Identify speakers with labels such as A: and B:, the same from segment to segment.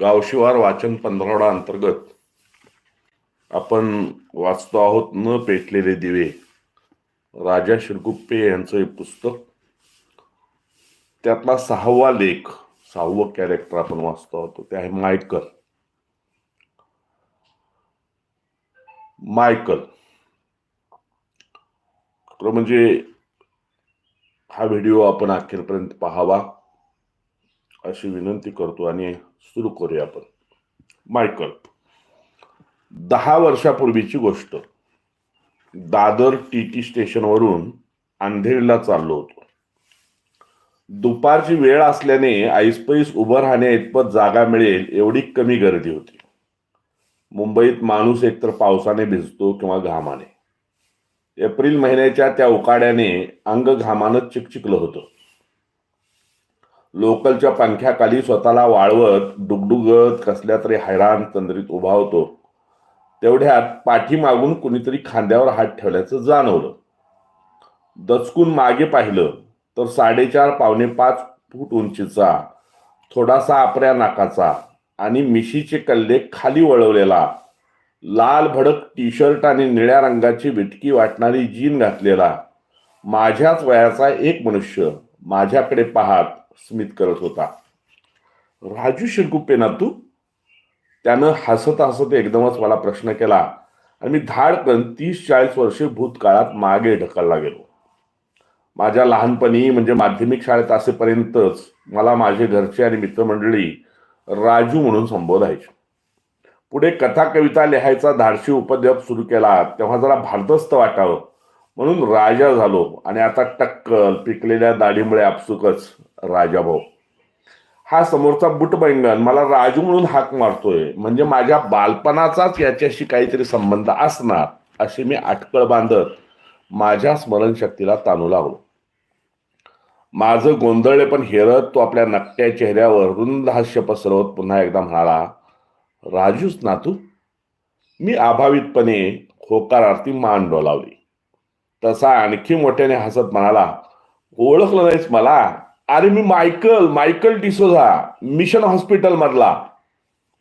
A: गावशिवार वाचन पंधरवडा अंतर्गत आपण वाचतो आहोत न पेटलेले दिवे. राजा शिरगुप्पे यांचं हे पुस्तक. त्यातला सहावा लेख सहावं कॅरेक्टर आपण वाचतो आहोत ते आहे मायकल. मायकल. खरं म्हणजे हा व्हिडिओ आपण अखेरपर्यंत पाहावा. अशी विनंती करतो आणि सुरू करूया आपण. मायकल दहा वर्षापूर्वीची गोष्ट. दादर टी टी स्टेशनवरून अंधेरीला चाललो होतो. दुपारची वेळ असल्याने ऐसपैस उभं राहण्या इतपत जागा मिळेल एवढी कमी गर्दी होती. मुंबईत माणूस एकतर पावसाने भिजतो किंवा घामाने. एप्रिल महिन्याच्या त्या उकाड्याने अंग घामानं चिकचिकलं होतं. लोकलच्या पंख्याखाली स्वतःला वाळवत डुगडुगत कसल्या तरी हैराण तंद्रीत उभा होतो. तेवढ्यात पाठीमागून कुणीतरी खांद्यावर हात ठेवल्याचं जाणवलं. दचकून मागे पाहिलं तर साडेचार पावणे पाच फूट उंचीचा थोडासा आपऱ्या नाकाचा आणि मिशीचे कल्ले खाली वळवलेला लाल भडक टी शर्ट आणि निळ्या रंगाची विटकी वाटणारी जीन घातलेला माझ्याच वयाचा एक मनुष्य माझ्याकडे पाहत स्मित करत होता. राजू शिरगुप्पे ना तू? त्यानं हसत हसत एकदमच मला प्रश्न केला आणि मी धाडकन तीस चाळीस वर्षे भूतकाळात मागे ढकलला गेलो. माझ्या लहानपणी म्हणजे माध्यमिक शाळेत असेपर्यंतच मला माझे घरचे आणि मित्रमंडळी राजू म्हणून संबोधायचे. पुढे कथा कविता लिहायचा धाडशी उपद्व्याप सुरू केला तेव्हा जरा भारदस्त वाटावं म्हणून राजा झालो आणि आता टक्कल पिकलेल्या दाढीमुळे आपसुकच राजाभाऊ हा समोरचा बुटबैंगन मला राजू म्हणून हाक मारतोय. म्हणजे माझ्या बालपणाचाच याच्याशी काहीतरी संबंध असणार अशी मी अटकळ बांधत माझ्या स्मरणशक्तीला ताणू लागलो. माझं गोंधळले पण हेरत तो आपल्या नकट्या चेहऱ्यावर रुंद हास्य पसरवत पुन्हा एकदा म्हणाला राजूच ना तू? मी अभावितपणे होकारार्थी मान डोलावली. तसा आणखी मोठ्याने हसत म्हणाला ओळखलं नाहीस मला? अरे मी Michael Michael D'Souza mission hospital मधला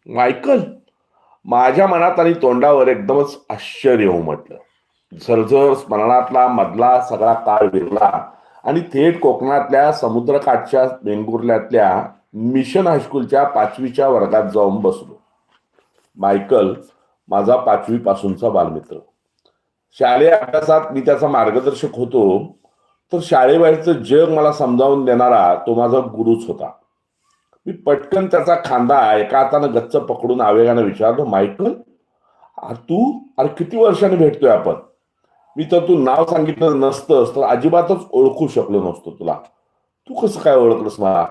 A: मायकल? माझ्या मनात आणि तोंडावर एकदमच आश्चर्य उमटलं झरझर स्मरणातला मधला सगळा काळ विरला आणि थेट कोकणातल्या समुद्रकाठच्या वेंगुर्ल्यातल्या मिशन हायस्कूलच्या पाचवीच्या वर्गात जाऊन बसलो. मायकल माझा पाचवी पासूनचा बालमित्र. शालेय अभ्यासात मी त्याचा मार्गदर्शक होतो. तर शाळेबाहेरचं जग मला समजावून देणारा तो माझा गुरुच होता. मी पटकन त्याचा खांदा एका हातानं गच्च पकडून आवेगानं विचारलो मायकल तू अरे किती वर्षाने भेटतोय आपण? मी तर तू नाव सांगितलं नसतंस तर अजिबातच ओळखू शकलो नसतो तुला. तू कसं काय ओळखलंस मला?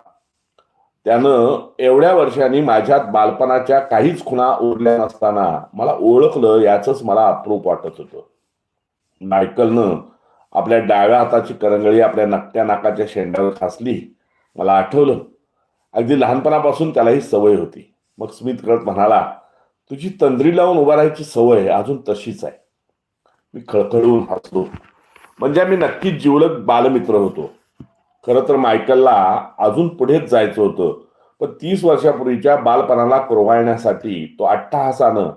A: त्यानं एवढ्या वर्षांनी माझ्यात बालपणाच्या काहीच खुणा उरल्या नसताना मला ओळखलं याच मला अप्रूप वाटत होतं. मायकलनं आपल्या डाव्या हाताची करंगळी आपल्या नकट्या नाकाच्या शेंड्यावर खासली मला आठवलं. अगदी लहानपणापासून त्याला ही सवय होती. मग स्मित करत म्हणाला तुझी तंद्री लावून उभा राहायची सवय अजून तशीच आहे. मी खळखळून हसलो. म्हणजे मी नक्कीच जिवलग बालमित्र होतो. खरं तर मायकलला अजून पुढेच जायचं होतं. पण तीस वर्षापूर्वीच्या बालपणाला कुरवाळण्यासाठी तो अट्टहासानं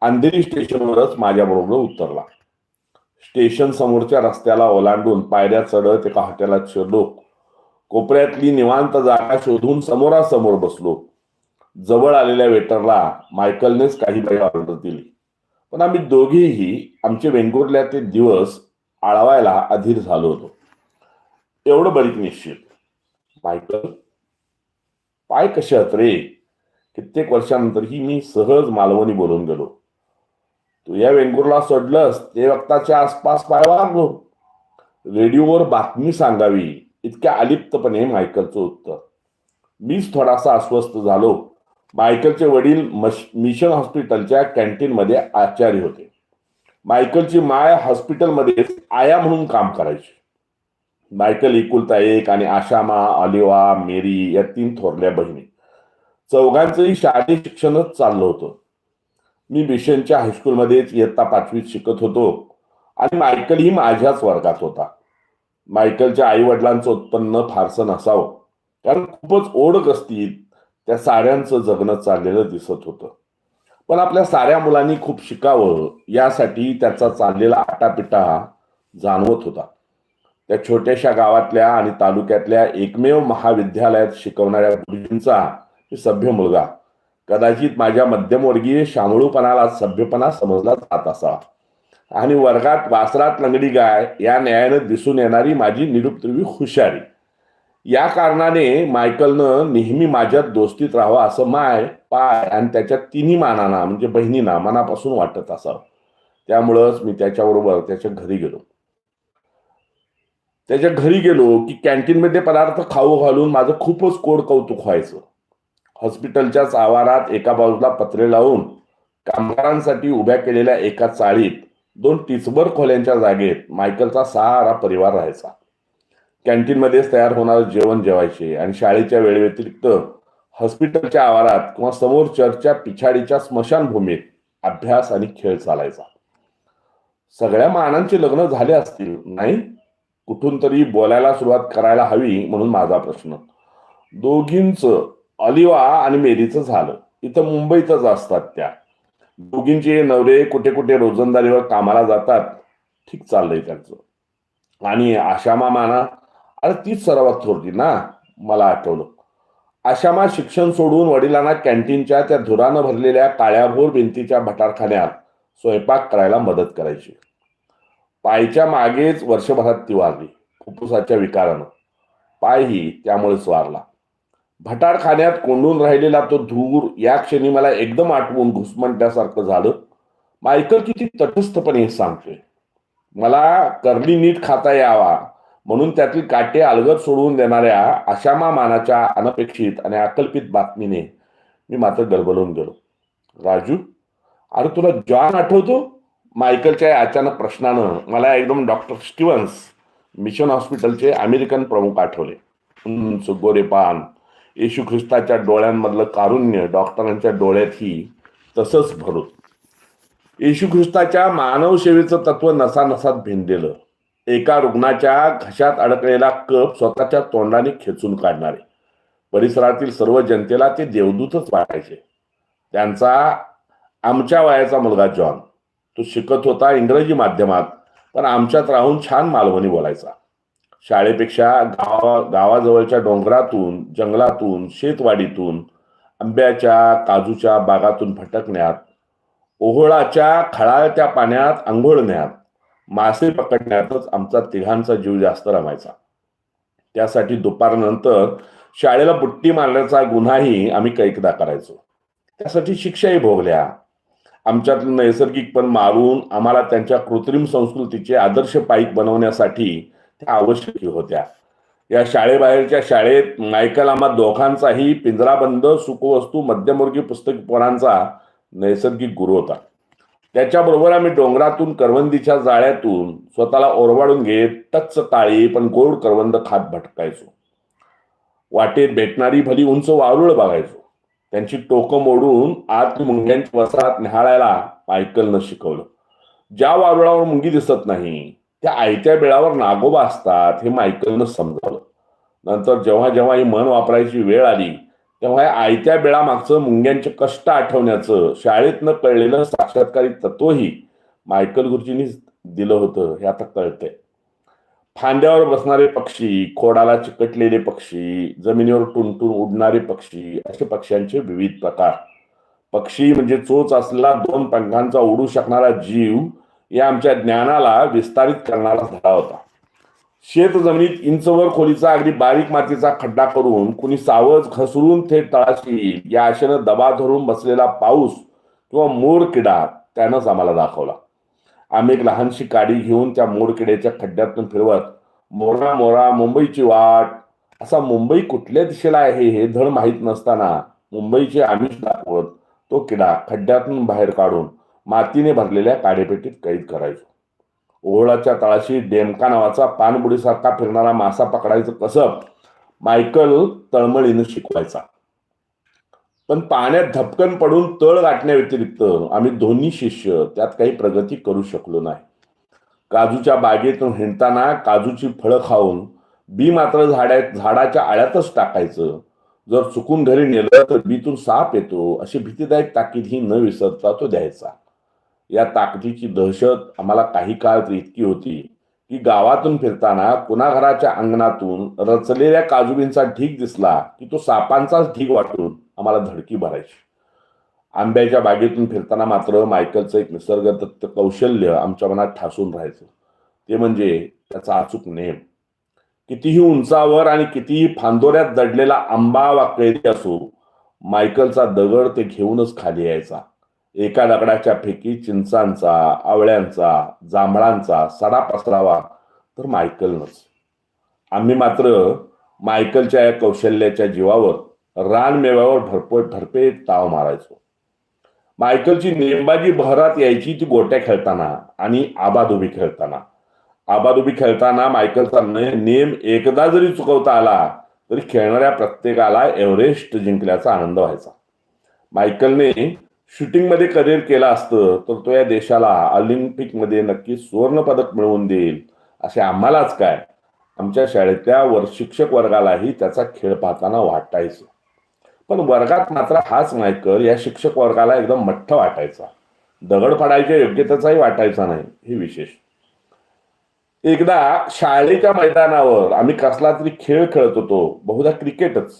A: अंधेरी स्टेशनवरच माझ्याबरोबर उतरला. स्टेशन समोरच्या रस्त्याला ओलांडून पायऱ्या चढत एका हॉटेलात शिरलो. कोपऱ्यातली निवांत जागा शोधून समोरासमोर बसलो. जवळ आलेल्या वेटरला मायकलनेच काही काही ऑर्डर दिली. पण आम्ही दोघेही आमचे वेंगुर्ल्यातले दिवस आळवायला अधीर झालो होतो. एवढं बरीच निश्चित. मायकल पाय कसे आहेत रे कित्येक वर्षानंतरही मी सहज मालवणी बोलून गेलो. तू या वेंगुर्ला सोडलंस ते रक्ताच्या आसपास पाय वागलो रेडिओवर बातमी सांगावी इतक्या अलिप्तपणे मायकलचं उत्तर. मीच थोडासा अस्वस्थ झालो. मायकलचे वडील मश मिशन हॉस्पिटलच्या कॅन्टीनमध्ये आचार्य होते. मायकलची माय हॉस्पिटलमध्ये आया म्हणून काम करायची. मायकल एकुलता एक आणि आशामा ऑलिवा मेरी या तीन थोरल्या बहिणी. चौघांचंही शालेय शिक्षणच चाललं होतं. मी मिशनच्या हायस्कूलमध्येच इयत्ता पाचवीत शिकत होतो. आणि मायकल ही माझ्याच वर्गात होता. मायकलच्या आई वडिलांचं उत्पन्न फारसं नसावं. कारण खूपच ओढक असतील त्या साऱ्यांचं जगणं चाललेलं दिसत होतं. पण आपल्या साऱ्या मुलांनी खूप शिकावं यासाठी त्याचा चाललेला आटापिटा जाणवत होता. त्या छोट्याशा गावातल्या आणि तालुक्यातल्या एकमेव महाविद्यालयात शिकवणाऱ्या गुरुजींचा सभ्य मुलगा. कदाचित माझ्या मध्यमवर्गीय शामळूपणाला सभ्यपणा समजला जात असा. आणि वर्गात वासरात लंगडी गाय या न्यायानं दिसून येणारी माझी निरुपद्रवी हुशारी. या कारणाने मायकलनं नेहमी माझ्यात दोस्तीत राहावं असं माय पाय आणि त्याच्या तिन्ही मानांना म्हणजे बहिणींना मनापासून वाटत असावं. त्यामुळंच मी त्याच्याबरोबर त्याच्या घरी गेलो. त्याच्या घरी गेलो की कॅन्टीनमध्ये पदार्थ खाऊ घालून माझं खूपच कोड कौतुक व्हायचं. हॉस्पिटलच्याच आवारात एका बाजूला पत्रे लावून कामगारांसाठी उभ्या केलेल्या एका चाळीत दोन टिचबर खोल्यांच्या जागेत मायकलचा सारा परिवार राहायचा. कॅन्टीनमध्येच तयार होणारं जेवण जेवायचे आणि शाळेच्या वेळेव्यतिरिक्त हॉस्पिटलच्या आवारात किंवा समोर चर्चच्या पिछाडीच्या स्मशानभूमीत अभ्यास आणि खेळ चालायचा. सगळ्या मानांचे लग्न झाले असतील नाही? कुठून तरी बोलायला सुरुवात करायला हवी म्हणून माझा प्रश्न. दोघींचं अलिवा आणि मेरीचं झालं. इथं मुंबईतच असतात त्या. दोघींचे नवरे कुठे कुठे रोजंदारीवर कामाला जातात. ठीक चाललंय त्यांचं. आणि आशामा माना अरे तीच सर्वात थोरली ना मला आठवलं. आशामा शिक्षण सोडून वडिलांना कॅन्टीनच्या त्या धुरानं भरलेल्या काळ्याभोर भिंतीच्या भटारखान्यात स्वयंपाक करायला मदत करायची. पायच्या मागेच वर्षभरात ती वारली फुफ्फुसाच्या विकारानं. पायही त्यामुळेच वारला. भटारखान्यात कोंडून राहिलेला तो धूर या क्षणी मला एकदम आठवून घुसमटल्यासारखं झालं. मायकल किती तटस्थपणे हे सांगतोय. मला करली नीट खाता यावा म्हणून त्यातील काटे अलगद सोडवून देणाऱ्या आशामा मानाच्या अनपेक्षित आणि अकल्पित बातमीने मी मात्र गलबलून गेलो. राजू अरे तुला जॉन आठवतो? मायकलच्या अचानक प्रश्नानं मला एकदम डॉक्टर स्टीव्हन्स मिशन हॉस्पिटलचे अमेरिकन प्रमुख आठवले. सुगोरे पान येशू ख्रिस्ताच्या डोळ्यांमधलं कारुण्य डॉक्टरांच्या डोळ्यातही तसंच भरून. येशू ख्रिस्ताच्या मानवसेवेचं तत्व नसानसात भिंदेलं एका रुग्णाच्या घशात अडकलेला कप स्वतःच्या तोंडाने खेचून काढणारे. परिसरातील सर्व जनतेला ते देवदूतच वाटायचे. त्यांचा आमच्या वयाचा मुलगा जॉन. तो शिकत होता इंग्रजी माध्यमात पण आमच्यात राहून छान मालवणी बोलायचा. शाळेपेक्षा गावा गावाजवळच्या डोंगरातून जंगलातून शेतवाडीतून आंब्याच्या काजूच्या बागातून भटकण्यात ओहोळाच्या खळाळत्या पाण्यात आंघोळण्यात मासे पकडण्यातच आमचा तिघांचा जीव जास्त रमायचा. त्यासाठी दुपारनंतर शाळेला बुट्टी मारण्याचा गुन्हाही आम्ही कैकदा करायचो. त्यासाठी शिक्षाही भोगल्या. आमच्यातलं नैसर्गिकपण मारून आम्हाला त्यांच्या कृत्रिम संस्कृतीचे आदर्श पाईक बनवण्यासाठी त्या आवश्यक होत्या. या शाळेबाहेरच्या शाळेत मायकल आम्हा दोघांचाही पिंजराबंद सुखवस्तू मध्यमवर्गीय पुस्तक पोरांचा नैसर्गिक गुरु होता. त्याच्याबरोबर आम्ही डोंगरातून करवंदीच्या जाळ्यातून स्वतःला ओरवाडून घेत तच्च काळी पण गोड करवंद खात भटकायचो. वाटेत भेटणारी भली उंच वारुळ बघायचो. त्यांची टोकं मोडून आत मुंग्यांच्या वसाहत निहाळायला मायकलनं शिकवलं. ज्या वारुळावर मुंगी दिसत नाही त्या आयत्या बेळावर नागोबा असतात हे मायकलनं समजावलं. नंतर जेव्हा जेव्हा ही मन वापरायची वेळ आली तेव्हा या आयत्या बिळामागचं मुंग्यांचे कष्ट आठवण्याचं शाळेतनं कळलेलं साक्षात्कारी तत्वही मायकल गुरुजींनी दिलं होतं हे आता कळतंय. फांद्यावर बसणारे पक्षी खोडाला चिकटलेले पक्षी जमिनीवर टुनटून उडणारे पक्षी असे पक्ष्यांचे विविध प्रकार. पक्षी म्हणजे चोच असलेला दोन पंखांचा उडू शकणारा जीव या आमच्या ज्ञानाला विस्तारित करणारा धडा होता. शेत जमिनीत इंचवर खोलीचा अगदी बारीक मातीचा खड्डा करून कुणी सावज घसरून थेट तळाशी येईल या आशेनं दबा धरून बसलेला पाऊस किंवा मोरकिडा त्यानंच आम्हाला दाखवला. आम्ही एक लहानशी काडी घेऊन त्या मोरकिड्याच्या खड्ड्यातून फिरवत मोरा मोरा मुंबईची वाट. असा मुंबई कुठल्या दिशेला आहे हे धड माहीत नसताना मुंबईचे आमिष दाखवत तो किडा खड्ड्यातून बाहेर काढून मातीने भरलेल्या काडेपेटीत कैद करायचो. ओहळाच्या तळाशी डेमका नावाचा पानबुडीसारखा फिरणारा मासा पकडायचं कसं मायकल तळमळीनं शिकवायचा. पण पाण्यात धपकन पडून तळ गाठण्याव्यतिरिक्त आम्ही दोन्ही शिष्य त्यात काही प्रगती करू शकलो नाही. काजूच्या बागेतून हिंडताना काजूची फळं खाऊन बी मात्र झाड्या झाडाच्या आळ्यातच टाकायचं. जर चुकून घरी नेलं तर बीतून साप येतो अशी भीतीदायक ताकीद ही न विसरता तो द्यायचा. या ताकदीची दहशत आम्हाला काही काळ तर इतकी होती की गावातून फिरताना कुणा घराच्या अंगणातून रचलेल्या काजुबींचा ढीग दिसला की तो सापांचाच ढीग वाटून आम्हाला धडकी भरायची. आंब्याच्या बागेतून फिरताना मात्र मायकलचं एक निसर्गदत्त कौशल्य आमच्या मनात ठासून राहायचं. ते म्हणजे त्याचा अचूक नेम. कितीही उंचावर आणि कितीही फांदोऱ्यात दडलेला आंबा वा कैदी असो मायकलचा दगड ते घेऊनच खाली यायचा. एका दगडाच्या फेकी चिंचांचा आवळ्यांचा जांभळांचा सडा पसरावा तर मायकलनच. आम्ही मात्र मायकलच्या या कौशल्याच्या जीवावर रानमेव्यावर भरपूर भरपेट ताव मारायचो. मायकलची नेमबाजी बहरात यायची ती गोट्या खेळताना आणि आबाधुबी खेळताना. आबाधुबी खेळताना मायकलचा नेम एकदा जरी चुकवता आला तरी खेळणाऱ्या प्रत्येकाला एव्हरेस्ट जिंकल्याचा आनंद व्हायचा. मायकलने शूटिंगमध्ये करिअर केलं असतं तर तो या देशाला ऑलिम्पिकमध्ये नक्की सुवर्ण पदक मिळवून देईल असे आम्हालाच काय? आमच्या शाळेतल्या वर शिक्षक वर्गालाही त्याचा खेळ पाहताना वाटायचं. पण वर्गात मात्र हाच मायकल या शिक्षक वर्गाला एकदम मठ्ठ वाटायचा. दगड पडायच्या योग्यतेचाही वाटायचा नाही हे विशेष. एकदा शाळेच्या मैदानावर आम्ही कसला तरी खेळ खेळत होतो बहुधा क्रिकेटच.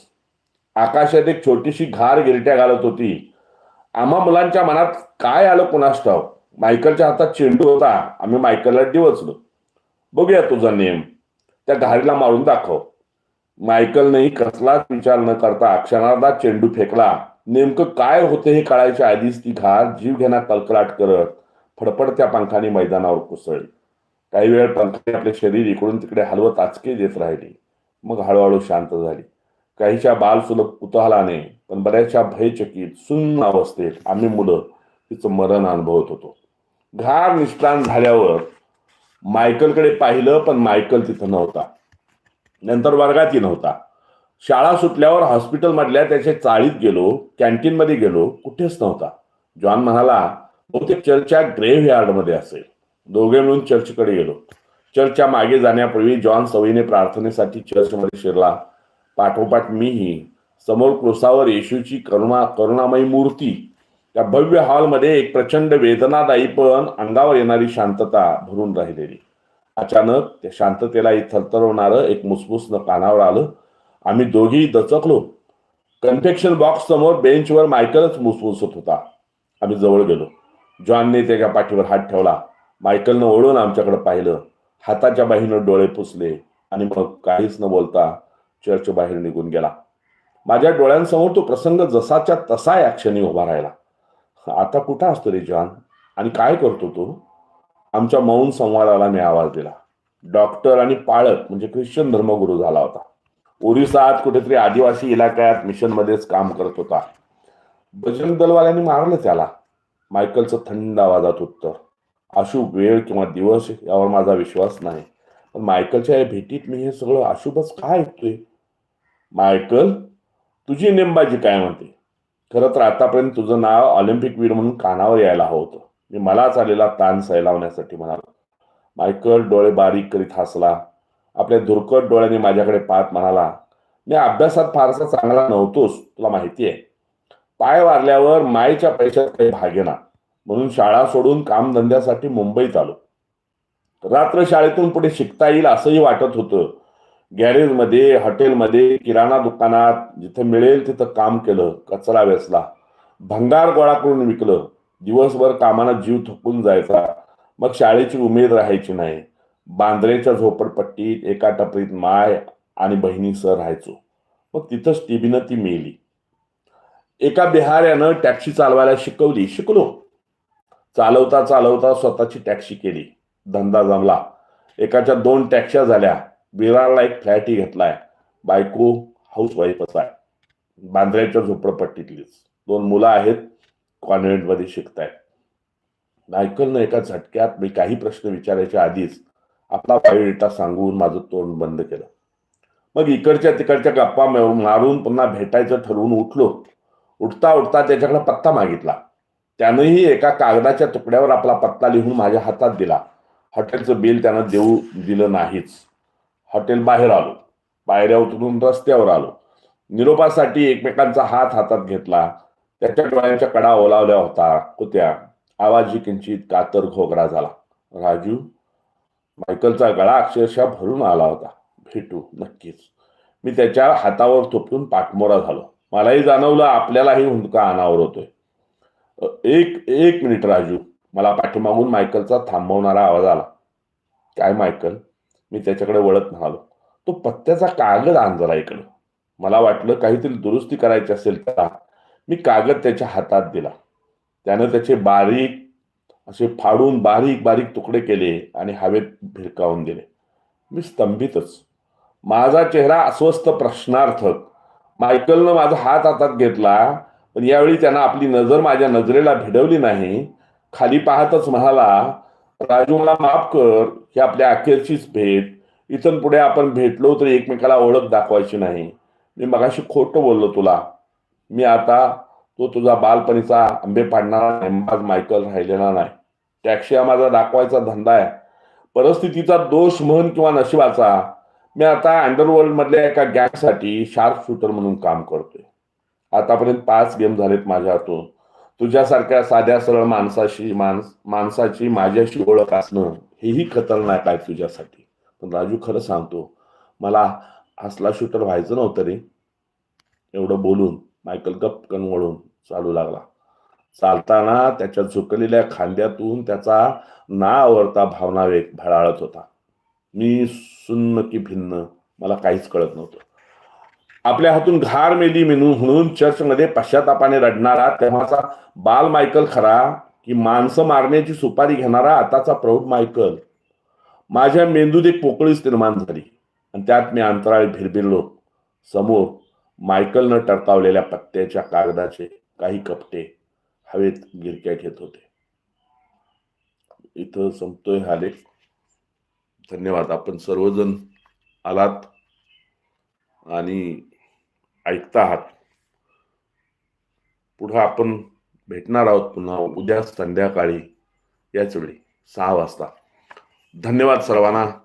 A: आकाशात एक छोटीशी घार गिरट्या घालत होती. आम्हा मुलांच्या मनात काय आलं कुणास ठाव मायकलच्या हातात चेंडू होता. आम्ही मायकलला डिवचलो बघूया तुझा नेम. त्या घारीला मारून दाखव. मायकलनेही कसलाच विचार न करता क्षणार्धात चेंडू फेकला. नेमकं काय होते हे कळायच्या आधीच ती घार जीव घेणा कलकलाट करत फडफडत्या पंखाने मैदानावर कोसळली. काही वेळ पंखाने आपले शरीर इकडून तिकडे हलवत आचके देत राहिली. मग हळूहळू शांत झाली. काहीच्या बालसुलभ कुतूहलाने पण बऱ्याचशा भयचकित सुन्न अवस्थेत आम्ही मुलं तिचं मरण अनुभवत होतो. घार निष्प्राण झाल्यावर मायकलकडे पाहिलं पण मायकल तिथं नव्हता. नंतर वर्गातही नव्हता. शाळा सुटल्यावर हॉस्पिटलमधल्या त्याच्या चाळीत गेलो कॅन्टीनमध्ये गेलो कुठेच नव्हता. जॉन म्हणाला बहुतेक चर्चच्या ग्रेव्ह यार्डमध्ये असेल. दोघे मिळून चर्चकडे गेलो. चर्चच्या मागे जाण्यापूर्वी जॉन सवयीने प्रार्थनेसाठी चर्चमध्ये शिरला. पाठोपाठ मीही समोर क्रुसावर येशूची करुणा करुणामयी मूर्ती. त्या भव्य हॉलमध्ये एक प्रचंड वेदनादायी पण अंगावर येणारी शांतता भरून राहिलेली. अचानक त्या शांततेला थरथरवणारं एक मुसमुसनं कानावर आलं. आम्ही दोघी दचकलो. कन्फेक्शन बॉक्स समोर बेंचवर मायकलच मुसमुसत होता. आम्ही जवळ गेलो. जॉनने त्याच्या पाठीवर हात ठेवला. मायकलनं ओळून आमच्याकडे पाहिलं. हाताच्या बाहीनं डोळे पुसले आणि मग काहीच न बोलता चर्च बाहेर निघून गेला. माझ्या डोळ्यांसमोर तो प्रसंग जसाच्या तसा या क्षणी उभा राहिला. आता कुठं असतो रे जॉन? आणि काय करतो तो? आमच्या मौन संवादाला मी आवाज दिला. डॉक्टर आणि पाळक म्हणजे ख्रिश्चन धर्मगुरू झाला होता. ओरिसात कुठेतरी आदिवासी इलाक्यात मिशनमध्येच काम करत होता. बजरंग दलवाल्यांनी मारलं त्याला. मायकलचं थंड आवाजात उत्तर. अशुभ वेळ किंवा दिवस यावर माझा विश्वास नाही. पण मायकलच्या या भेटीत मी हे सगळं अशुभच काय ऐकतोय? मायकल? तुझी नेमबाजी काय म्हणते? खरं तर आतापर्यंत तुझं नाव ऑलिम्पिक वीर म्हणून कानावर यायला हवं होतं. मी मलाच आलेला ताण सैलावण्यासाठी म्हणाला. मायकल डोळे बारीक करीत हसला. आपल्या धुरकट डोळ्याने माझ्याकडे पाहत म्हणाला मी अभ्यासात फारसा चांगला नव्हतोच तुला माहिती आहे पाय वारल्यावर मायच्या पैशात काही भागेना म्हणून शाळा सोडून कामधंद्यासाठी मुंबईत आलो. रात्र शाळेतून पुढे शिकता येईल असंही वाटत होतं. गॅरेजमध्ये हॉटेलमध्ये किराणा दुकानात जिथं मिळेल तिथं काम केलं कचरा वेचला. भंगार गोळा करून विकलं. दिवसभर कामाला जीव थकून जायचा. मग शाळेची उमेद राहायची नाही. बांद्रेच्या झोपडपट्टीत एका टपरीत माय आणि बहिणीसह राहायचो. मग तिथंच टीबीनं ती मेली. एका बिहाऱ्यानं टॅक्सी चालवायला शिकवली. शिकलो. चालवता चालवता स्वतःची टॅक्सी केली. धंदा जमला. एकाच्या दोन टॅक्स्या झाल्या. विरारला एक फ्लॅटही घेतलाय. बायको हाऊस वाईफच आहे. बांद्र्याच्या झोपडपट्टीतलीच. दोन मुलं आहेत कॉन्व्हेंटमध्ये शिकतायत. मायकलनं एका झटक्यात मी काही प्रश्न विचारायच्या आधीच आपला बायोडेटा सांगून माझं तोंड बंद केलं. मग इकडच्या तिकडच्या गप्पा मारून पुन्हा भेटायचं ठरवून उठलो. उठता उठता त्याच्याकडे पत्ता मागितला. त्यानंही एका कागदाच्या तुकड्यावर आपला पत्ता लिहून माझ्या हातात दिला. हॉटेलचं बिल त्यानं देऊ दिलं नाहीच. हॉटेल बाहेर आलो. पायऱ्या उतरून रस्त्यावर आलो. निरोपासाठी एकमेकांचा हात हातात घेतला. त्याच्या डोळ्यांच्या कडा ओलावल्या होता. होत्या आवाजी किंचित कातर घोगरा झाला. राजू. मायकलचा गळा अक्षरशः भरून आला होता. भेटू. नक्कीच. मी त्याच्या हातावर थोपटून पाठमोरा झालो. मलाही जाणवलं आपल्यालाही हुंदका अनावर होतोय. एक एक मिनिट राजू. मला पाठीमागून मायकलचा थांबवणारा आवाज आला. काय मायकल? मी त्याच्याकडे वळत म्हणालो तो पत्त्याचा कागद आण जरा इकडं. मला वाटलं काहीतरी दुरुस्ती करायची असेल तर. मी कागद त्याच्या हातात दिला. त्यानं त्याचे बारीक असे फाडून बारीक बारीक तुकडे केले आणि हवेत भिरकावून दिले. मी स्तंभितच. माझा चेहरा अस्वस्थ प्रश्नार्थक. मायकलनं माझा हात हातात घेतला पण यावेळी त्यानं आपली नजर माझ्या नजरेला भिडवली नाही. खाली पाहतच म्हणाला राजू मला माफ कर. ही आपल्या अखेरचीच भेट. इथून पुढे आपण भेटलो तरी एकमेकाला ओळख दाखवायची नाही. मी मगाशी खोटं बोललो तुला. मी आता तो तुझा बालपणीचा आंबे पाडणारा नेमबाज मायकल राहिलेला नाही. टॅक्सी हा माझा दाखवायचा धंदा आहे. परिस्थितीचा दोष म्हण किंवा नशिबाचा मी आता अंडरवर्ल्ड मधल्या एका गँगसाठी शार्प शूटर म्हणून काम करतोय. आतापर्यंत पाच गेम झालेत माझ्या हातून. तुझ्यासारख्या साध्या सरळ माणसाशी माणस माणसाची माझ्याशी ओळख असणं हेही खतरनाक आहे तुझ्यासाठी. पण राजू खरं सांगतो मला असला शूटर व्हायचं नव्हतं रे. एवढं बोलून मायकल गपकन वळून चालू लागला. चालताना त्याच्या झुकलेल्या खांद्यातून त्याचा ना आवरता भावनावेग भळाळत होता. मी सुन्न की भिन्न मला काहीच कळत नव्हतं. आपल्या हातून घार मेली मेनू म्हणून चर्चमध्ये पश्चातापाने रडणारा तेव्हाचा बाल मायकल खरा की माणसं मारण्याची सुपारी घेणारा आताचा प्रौढ मायकल. माझ्या मेंदूत एक पोकळीच निर्माण झाली आणि त्यात मी अंतराळ भिरभिरलो. समोर मायकलनं टरकावलेल्या पत्त्याच्या कागदाचे काही कपटे हवेत गिरक्या घेत होते. इथं संपतोय हा लेख. धन्यवाद. आपण सर्वजण आलात आणि ऐकता आहात पुढं आपण भेटणार आहोत पुन्हा उद्या संध्याकाळी. याच वेळी सहा वाजता. धन्यवाद सर्वांना.